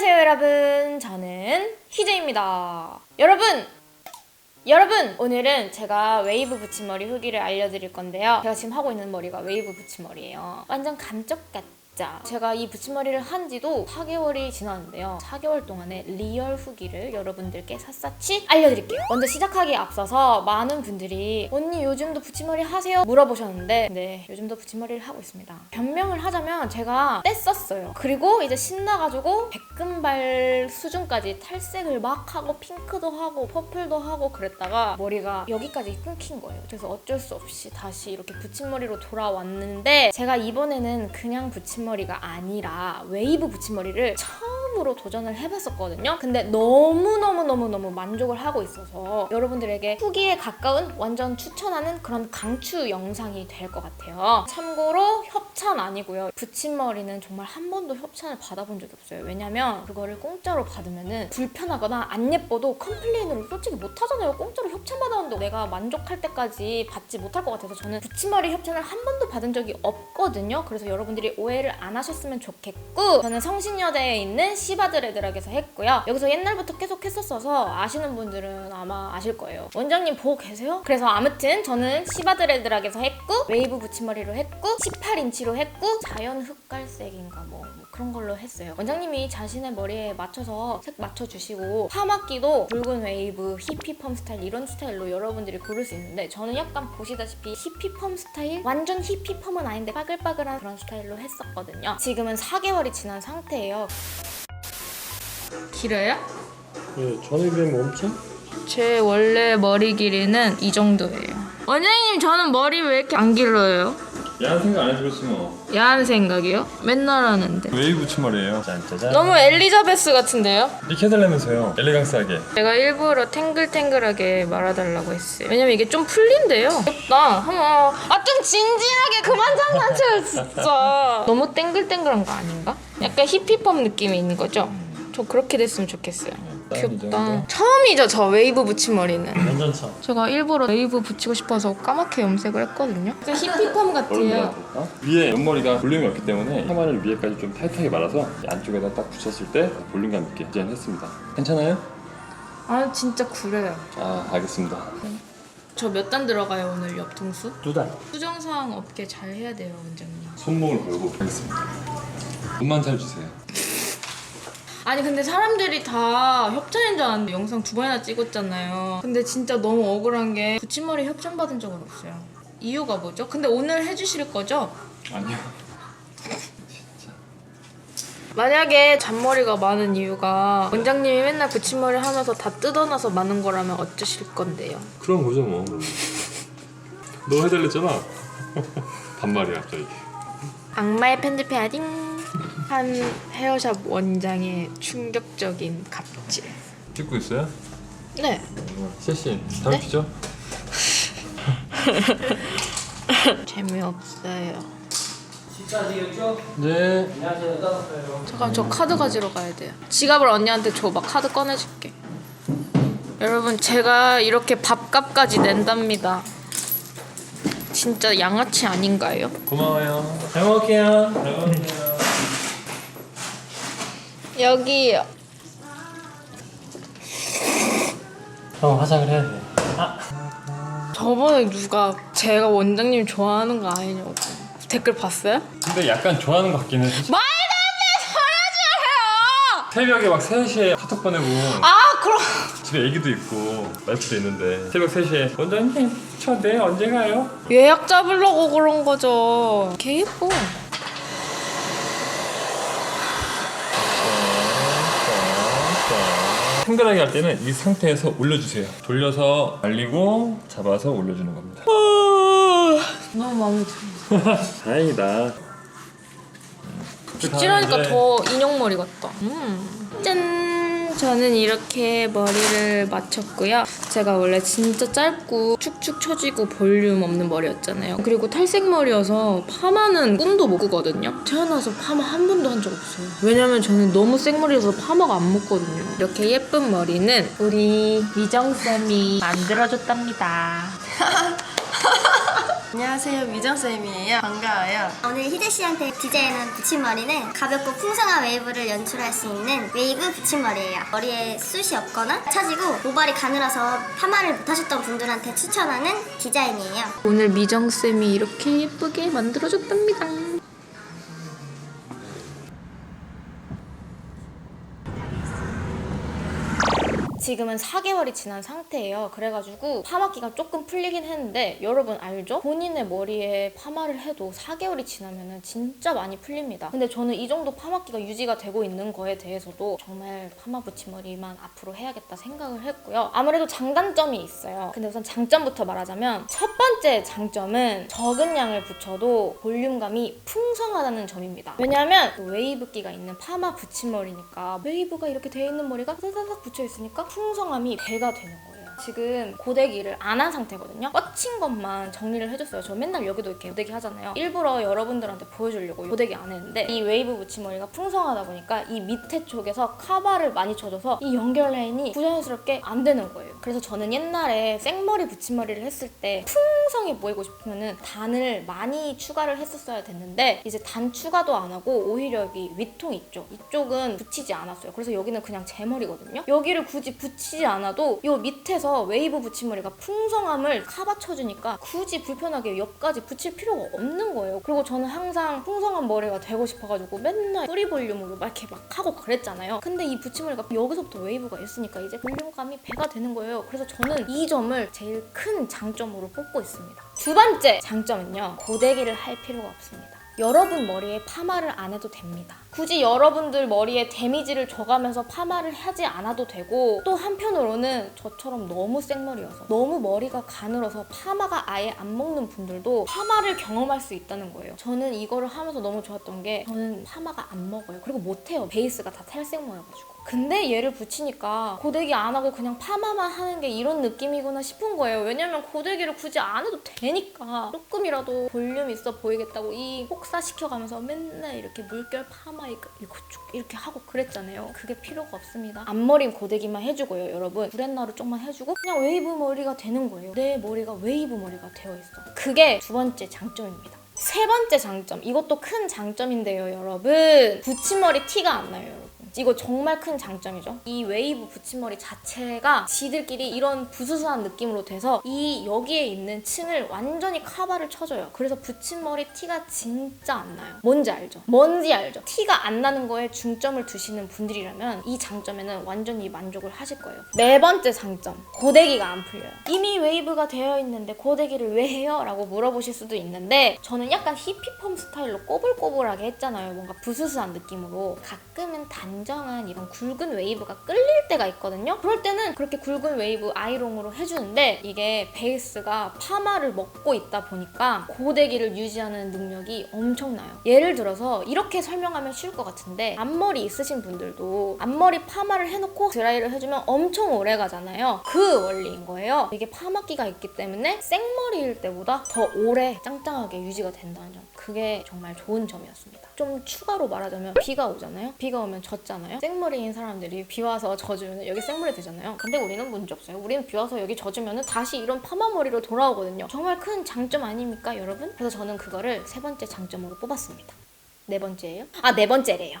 안녕하세요 여러분. 저는 희재입니다. 여러분! 여러분! 오늘은 제가 웨이브 붙임머리 후기를 알려드릴 건데요. 제가 지금 하고 있는 머리가 웨이브 붙임머리예요. 완전 감쪽 같 죠 제가 이 붙임머리를 한 지도 4개월이 지났는데요. 4개월 동안의 리얼 후기를 여러분들께 샅샅이 알려드릴게요. 먼저 시작하기에 앞서서 많은 분들이 언니 요즘도 붙임머리 하세요? 물어보셨는데 네 요즘도 붙임머리를 하고 있습니다. 변명을 하자면 제가 뗐었어요. 그리고 이제 신나가지고 백금발 수준까지 탈색을 막 하고 핑크도 하고 퍼플도 하고 그랬다가 머리가 여기까지 끊긴 거예요. 그래서 어쩔 수 없이 다시 이렇게 붙임머리로 돌아왔는데 제가 이번에는 그냥 붙임머리 가 아니라 웨이브 붙임머리를 처음 으로 도전을 해봤었거든요. 근데 너무너무너무너무 만족을 하고 있어서 여러분들에게 후기에 가까운 완전 추천하는 그런 강추 영상이 될 것 같아요. 참고로 협찬 아니고요. 붙임머리는 정말 한 번도 협찬을 받아본 적이 없어요. 왜냐면 그거를 공짜로 받으면은 불편하거나 안 예뻐도 컴플레인을 솔직히 못 하잖아요. 공짜로 협찬 받았는데 내가 만족할 때까지 받지 못할 것 같아서 저는 붙임머리 협찬을 한 번도 받은 적이 없거든요. 그래서 여러분들이 오해를 안 하셨으면 좋겠고 저는 성신여대에 있는 시바드레드락에서 했고요. 여기서 옛날부터 계속 했었어서 아시는 분들은 아마 아실 거예요. 원장님 보고 계세요? 그래서 아무튼 저는 시바드레드락에서 했고 웨이브 붙임머리로 했고 18인치로 했고 자연 흑갈색인가 뭐, 뭐 그런 걸로 했어요. 원장님이 자신의 머리에 맞춰서 색 맞춰주시고 파마기도 붉은 웨이브 히피펌 스타일 이런 스타일로 여러분들이 고를 수 있는데 저는 약간 보시다시피 히피펌 스타일? 완전 히피펌은 아닌데 빠글빠글한 그런 스타일로 했었거든요. 지금은 4개월이 지난 상태예요 길어요? 예, 전에 비하면 엄청? 제 원래 머리 길이는 이 정도예요 원장님 저는 머리 왜 이렇게 안 길러요? 야한 생각 안 해주겠지 뭐 야한 생각이요? 맨날 하는데 웨이브 치마리에요 짠짜잔 너무 엘리자베스 같은데요? 이렇게 해달라면서요 엘레강스하게 제가 일부러 탱글탱글하게 말아달라고 했어요. 왜냐면 이게 좀 풀린대요. 귀엽다. 한번 아좀 진지하게 그만 장난쳐요 진짜. 너무 탱글탱글한 거 아닌가? 약간 히피펌 느낌이 있는 거죠? 저 그렇게 됐으면 좋겠어요. 귀엽다. 처음이죠 저 웨이브 붙임머리는. 괜찮죠? 제가 일부러 웨이브 붙이고 싶어서 까맣게 염색을 했거든요. 약간 히피펌 같아요. 위에 옆머리가 볼륨이 없기 때문에 파마를 위에까지 좀 타이트하게 말아서 이 안쪽에다 딱 붙였을 때 볼륨감 있게 디자인했습니다 괜찮아요? 아 진짜 구려요. 아 알겠습니다 저 몇 단 들어가요 오늘 옆통수? 두 달. 수정사항 없게 잘 해야 돼요 원장님. 손목을 걸고 하겠습니다 돈만 잘 주세요 아니 근데 사람들이 다 협찬인 줄 알았는데 영상 두 번이나 찍었잖아요. 근데 진짜 너무 억울한 게 붙임머리 협찬 받은 적은 없어요. 이유가 뭐죠? 근데 오늘 해주실 거죠? 아니요 만약에 잔머리가 많은 이유가 원장님이 맨날 붙임머리 하면서 다 뜯어놔서 많은 거라면 어쩌실 건데요? 그런 거죠 뭐 너 해달랬잖아 반말이야 갑자기 악마의 편집해야지. 한 헤어샵 원장의 충격적인 갑질. 찍고 있어요? 네. 셰시 다음 주죠? 재미없어요. 네 잠깐 저 카드 가지러 가야 돼요. 지갑을 언니한테 줘. 막 카드 꺼내줄게. 여러분 제가 이렇게 밥값까지 낸답니다. 진짜 양아치 아닌가요? 고마워요 잘 먹을게요 잘 먹을게요 여기요. 형 화장을 해야 돼. 저번에 누가 제가 원장님 좋아하는 거 아니냐고 댓글 봤어요? 근데 약간 좋아하는 것 같긴 해 말도 안 돼! 새벽에 막 3시에 카톡 보내고 아 그럼 집에 애기도 있고 와이프도 있는데 새벽 3시에 원장님 저 내일 언제 가요? 예약 잡으려고 그런 거죠. 개 예뻐. 탱글하게 할 때는 이 상태에서 올려주세요 돌려서 말리고 잡아서 올려주는 겁니다 너무 마음에 들어. 다행이다 찌라니까 더 인형머리 같다. 음. 짠! 저는 이렇게 머리를 맞췄고요. 제가 원래 진짜 짧고 축축 처지고 볼륨 없는 머리였잖아요. 그리고 탈색 머리여서 파마는 꿈도 못 꾸거든요. 태어나서 파마 한 번도 한 적 없어요. 왜냐면 저는 너무 생머리여서 파마가 안 묻거든요. 이렇게 예쁜 머리는 우리 미정쌤이 만들어줬답니다. 안녕하세요 미정쌤이에요 반가워요 오늘 희재 씨한테 디자인한 붙임머리는 가볍고 풍성한 웨이브를 연출할 수 있는 웨이브 붙임머리예요. 머리에 숱이 없거나 차지고 모발이 가늘어서 파마를 못하셨던 분들한테 추천하는 디자인이에요. 오늘 미정쌤이 이렇게 예쁘게 만들어줬답니다. 지금은 4개월이 지난 상태예요. 그래가지고 파마기가 조금 풀리긴 했는데 여러분 알죠? 본인의 머리에 파마를 해도 4개월이 지나면 진짜 많이 풀립니다. 근데 저는 이 정도 파마기가 유지가 되고 있는 거에 대해서도 정말 파마 붙임머리만 앞으로 해야겠다 생각을 했고요. 아무래도 장단점이 있어요. 근데 우선 장점부터 말하자면 첫 번째 장점은 적은 양을 붙여도 볼륨감이 풍성하다는 점입니다. 왜냐하면 웨이브기가 있는 파마 붙임머리니까 웨이브가 이렇게 되어 있는 머리가 사사삭 붙여 있으니까 풍성함이 배가 되는 거예요. 지금 고데기를 안 한 상태거든요. 뻗친 것만 정리를 해줬어요. 저 맨날 여기도 이렇게 고데기 하잖아요. 일부러 여러분들한테 보여주려고 고데기 안 했는데 이 웨이브 붙임머리가 풍성하다 보니까 이 밑에 쪽에서 카바를 많이 쳐줘서 이 연결 라인이 부자연스럽게 안 되는 거예요. 그래서 저는 옛날에 생머리 붙임머리를 했을 때 풍 성해 보이고 싶으면은 단을 많이 추가를 했었어야 됐는데 이제 단 추가도 안 하고 오히려 여기 위통 있죠. 이쪽은 붙이지 않았어요. 그래서 여기는 그냥 제 머리거든요. 여기를 굳이 붙이지 않아도 이 밑에서 웨이브 붙임머리가 풍성함을 카바 쳐주니까 굳이 불편하게 옆까지 붙일 필요가 없는 거예요. 그리고 저는 항상 풍성한 머리가 되고 싶어가지고 맨날 뿌리 볼륨으로 막 이렇게 막 하고 그랬잖아요. 근데 이 붙임머리가 여기서부터 웨이브가 있으니까 이제 볼륨감이 배가 되는 거예요. 그래서 저는 이 점을 제일 큰 장점으로 뽑고 있습니다. 두 번째 장점은요. 고데기를 할 필요가 없습니다. 여러분 머리에 파마를 안 해도 됩니다. 굳이 여러분들 머리에 데미지를 줘가면서 파마를 하지 않아도 되고 또 한편으로는 저처럼 너무 생머리여서 너무 머리가 가늘어서 파마가 아예 안 먹는 분들도 파마를 경험할 수 있다는 거예요. 저는 이거를 하면서 너무 좋았던 게 저는 파마가 안 먹어요. 그리고 못해요. 베이스가 다 탈색모여가지고. 근데 얘를 붙이니까 고데기 안 하고 그냥 파마만 하는 게 이런 느낌이구나 싶은 거예요. 왜냐면 고데기를 굳이 안 해도 되니까 조금이라도 볼륨 있어 보이겠다고 이 혹사시켜가면서 맨날 이렇게 물결 파마 이거 이거 쭉 이렇게 하고 그랬잖아요. 그게 필요가 없습니다. 앞머리 고데기만 해주고요, 여러분. 브랜나루 쪽만 해주고 그냥 웨이브 머리가 되는 거예요. 내 머리가 웨이브 머리가 되어 있어. 그게 두 번째 장점입니다. 세 번째 장점, 이것도 큰 장점인데요, 여러분. 붙임머리 티가 안 나요, 여러분. 이거 정말 큰 장점이죠. 이 웨이브 붙임머리 자체가 지들끼리 이런 부스스한 느낌으로 돼서 이 여기에 있는 층을 완전히 카바를 쳐줘요. 그래서 붙임머리 티가 진짜 안 나요. 뭔지 알죠? 뭔지 알죠? 티가 안 나는 거에 중점을 두시는 분들이라면 이 장점에는 완전히 만족을 하실 거예요. 네 번째 장점, 고데기가 안 풀려요. 이미 웨이브가 되어 있는데 고데기를 왜 해요? 라고 물어보실 수도 있는데 저는 약간 히피펌 스타일로 꼬불꼬불하게 했잖아요. 뭔가 부스스한 느낌으로. 가끔은 단 정한 이런 굵은 웨이브가 끌릴 때가 있거든요. 그럴 때는 그렇게 굵은 웨이브 아이롱으로 해주는데 이게 베이스가 파마를 먹고 있다 보니까 고데기를 유지하는 능력이 엄청나요. 예를 들어서 이렇게 설명하면 쉬울 것 같은데 앞머리 있으신 분들도 앞머리 파마를 해놓고 드라이를 해주면 엄청 오래 가잖아요. 그 원리인 거예요. 이게 파마기가 있기 때문에 생머리일 때보다 더 오래 짱짱하게 유지가 된다는 점. 그게 정말 좋은 점이었습니다. 좀 추가로 말하자면 비가 오잖아요. 비가 오면 젖잖아요. 생머리인 사람들이 비 와서 젖으면 여기 생머리 되잖아요. 근데 우리는 문제 없어요. 우리는 비 와서 여기 젖으면 다시 이런 파마 머리로 돌아오거든요. 정말 큰 장점 아닙니까, 여러분? 그래서 저는 그거를 세 번째 장점으로 뽑았습니다. 네 번째예요? 아, 네 번째래요.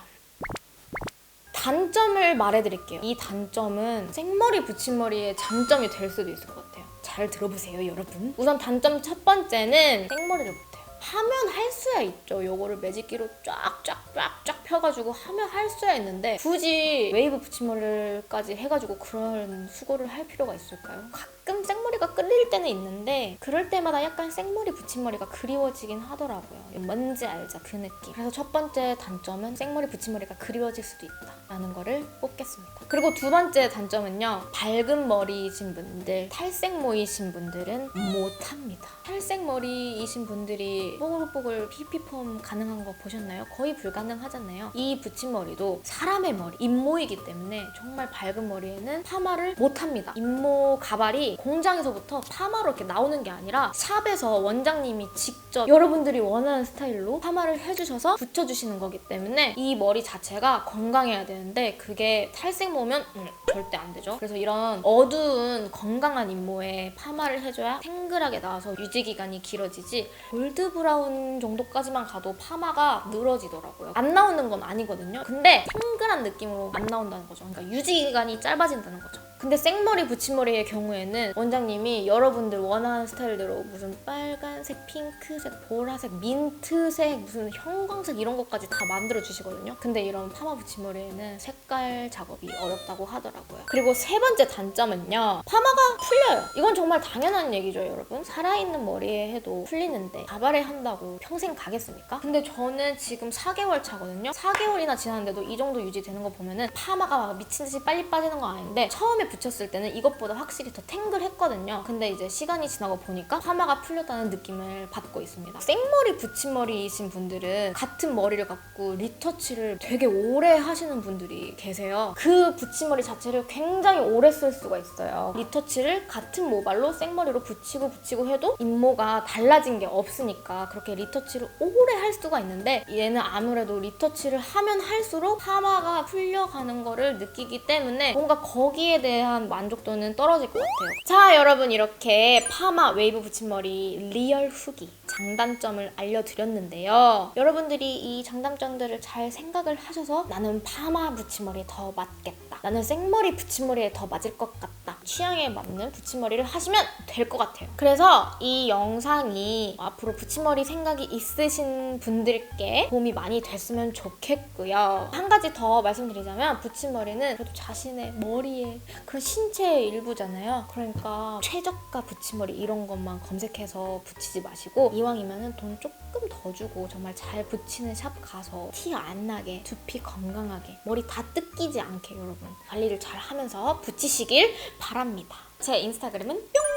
단점을 말해드릴게요. 이 단점은 생머리 붙임머리의 장점이 될 수도 있을 것 같아요. 잘 들어보세요, 여러분. 우선 단점 첫 번째는 생머리를. 하면 할 수야 있죠. 요거를 매직기로 쫙쫙쫙쫙 펴가지고 하면 할 수야 있는데 굳이 웨이브 붙임머리까지 해가지고 그런 수고를 할 필요가 있을까요? 가끔 생머리가 끌릴 때는 있는데 그럴 때마다 약간 생머리 붙임머리가 그리워지긴 하더라고요. 뭔지 알죠? 그 느낌. 그래서 첫 번째 단점은 생머리 붙임머리가 그리워질 수도 있다 라는 거를 뽑겠습니다. 그리고 두 번째 단점은요. 밝은 머리이신 분들, 탈색모이신 분들은 못합니다. 탈색머리이신 분들이 뽀글뽀글 피피폼 가능한 거 보셨나요? 거의 불가능하잖아요. 이 붙임머리도 사람의 머리, 잇모이기 때문에 정말 밝은 머리에는 파마를 못합니다. 잇모 가발이 공장에서부터 파마로 이렇게 나오는 게 아니라 샵에서 원장님이 직접 여러분들이 원하는 스타일로 파마를 해주셔서 붙여주시는 거기 때문에 이 머리 자체가 건강해야 되는데 그게 탈색 모면 음, 절대 안 되죠. 그래서 이런 어두운 건강한 잇모에 파마를 해줘야 탱글하게 나와서 유지 기간이 길어지지 골드 브라운 정도까지만 가도 파마가 늘어지더라고요. 안 나오는 건 아니거든요. 근데 탱글한 느낌으로 안 나온다는 거죠. 그러니까 유지 기간이 짧아진다는 거죠. 근데 생머리 붙임머리의 경우에는 원장님이 여러분들 원하는 스타일대로 무슨 빨간색, 핑크색, 보라색, 민트색, 무슨 형광색 이런 것까지 다 만들어 주시거든요. 근데 이런 파마 붙임머리에는 색깔 작업이 어렵다고 하더라고요. 그리고 세 번째 단점은요. 파마가 풀려요. 이건 정말 당연한 얘기죠, 여러분. 살아있는 머리에 해도 풀리는데 가발에 한다고 평생 가겠습니까? 근데 저는 지금 4개월 차거든요. 4개월이나 지났는데도 이 정도 유지되는 거 보면은 파마가 막 미친 듯이 빨리 빠지는 건 아닌데 처음에 붙였을 때는 이것보다 확실히 더 탱글했거든요. 근데 이제 시간이 지나고 보니까 파마가 풀렸다는 느낌을 받고 있습니다. 생머리 붙임머리이신 분들은 같은 머리를 갖고 리터치를 되게 오래 하시는 분들이 계세요. 그 붙임머리 자체를 굉장히 오래 쓸 수가 있어요. 리터치를 같은 모발로 생머리로 붙이고 붙이고 해도 잇모가 달라진 게 없으니까 그렇게 리터치를 오래 할 수가 있는데 얘는 아무래도 리터치를 하면 할수록 파마가 풀려가는 거를 느끼기 때문에 뭔가 거기에 대한 만족도는 떨어질 것 같아요. 자, 여러분 이렇게 파마 웨이브 붙임머리 리얼 후기 장단점을 알려드렸는데요. 여러분들이 이 장단점들을 잘 생각을 하셔서 나는 파마 붙임머리에 더 맞겠다. 나는 생머리 붙임머리에 더 맞을 것 같다. 취향에 맞는 붙임머리를 하시면 될 것 같아요. 그래서 이 영상이 앞으로 붙임머리 생각이 있으신 분들께 도움이 많이 됐으면 좋겠고요. 한 가지 더 말씀드리자면 붙임머리는 그래도 자신의 머리의 그런 신체의 일부잖아요. 그러니까 최저가 붙임머리 이런 것만 검색해서 붙이지 마시고 이왕이면은 돈 조금 더 주고 정말 잘 붙이는 샵 가서 티 안 나게 두피 건강하게 머리 다 뜯기지 않게 여러분 관리를 잘 하면서 붙이시길 바랍니다. 제 인스타그램은 뿅!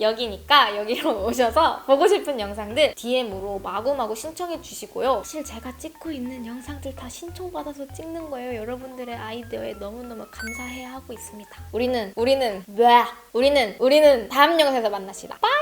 여기니까 여기로 오셔서 보고 싶은 영상들 DM으로 마구마구 신청해 주시고요. 사실 제가 찍고 있는 영상들 다 신청받아서 찍는 거예요. 여러분들의 아이디어에 너무너무 감사해 하고 있습니다. 우리는 우리는 왜 우리는 우리는 다음 영상에서 만나시다. 빠이!